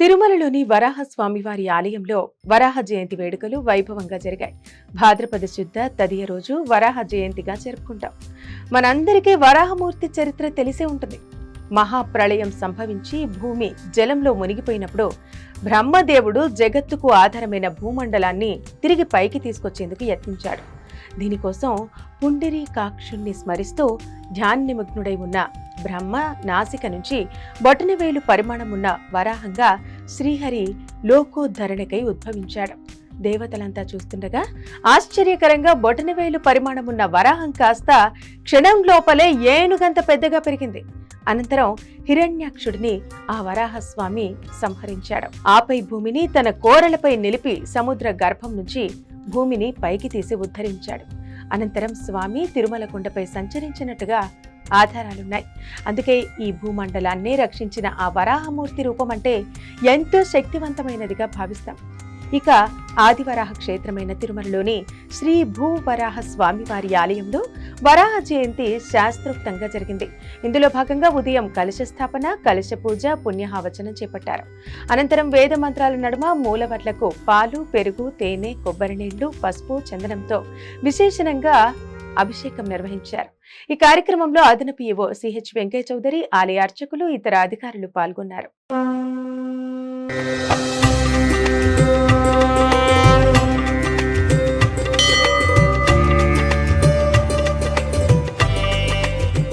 తిరుమలలోని వరాహ స్వామివారి ఆలయంలో వరాహ జయంతి వేడుకలు వైభవంగా జరిగాయి. భాద్రపద శుద్ధ తదియ రోజు వరాహ జయంతిగా జరుపుకుంటాం. మనందరికీ వరాహమూర్తి చరిత్ర తెలిసే ఉంటుంది. మహాప్రళయం సంభవించి భూమి జలంలో మునిగిపోయినప్పుడు బ్రహ్మదేవుడు జగత్తుకు ఆధారమైన భూమండలాన్ని తిరిగి పైకి తీసుకొచ్చేందుకు యత్నించాడు. దీనికోసం పుండిరి కాక్షుణ్ణి స్మరిస్తూ ధ్యాన్నిమగ్నుడై ఉన్న బ్రహ్మ నాసిక నుంచి బొటనవేలు పరిమాణం ఉన్న వరాహంగా శ్రీహరి లోకోద్ధరణకై ఉద్భవించాడు. దేవతలంతా చూస్తుండగా ఆశ్చర్యకరంగా బొటనవేలు పరిమాణమున్న వరాహం కాస్త క్షణం లోపలే ఏనుగంత పెద్దగా పెరిగింది. అనంతరం హిరణ్యాక్షుడిని ఆ వరాహస్వామి సంహరించాడు. ఆపై భూమిని తన కోరలపై నిలిపి సముద్ర గర్భం నుంచి భూమిని పైకి తీసి ఉద్ధరించాడు. అనంతరం స్వామి తిరుమల కొండపై సంచరించినట్టుగా ఆధారాలున్నాయి. అందుకే ఈ భూమండలాన్ని రక్షించిన ఆ వరాహమూర్తి రూపం అంటే ఎంతో శక్తివంతమైనదిగా భావిస్తాం. ఇక ఆదివరాహ క్షేత్రమైన తిరుమలలోని శ్రీ భూవరాహ స్వామివారి ఆలయంలో వరాహ జయంతి శాస్త్రోక్తంగా జరిగింది. ఇందులో భాగంగా ఉదయం కలశ స్థాపన కలశ పూజ పుణ్యహావచనం చేపట్టారు. అనంతరం వేద మంత్రాల నడుమ మూలవర్లకు పాలు పెరుగు తేనె కొబ్బరి నీళ్ళు పసుపు చందనంతో విశేషణంగా అభిషేకం నిర్వహించారు. ఈ కార్యక్రమంలో అదనపు ఈవో సిహెచ్ వెంకయ్య చౌదరి ఆలయ అర్చకులు ఇతర అధికారులు పాల్గొన్నారు.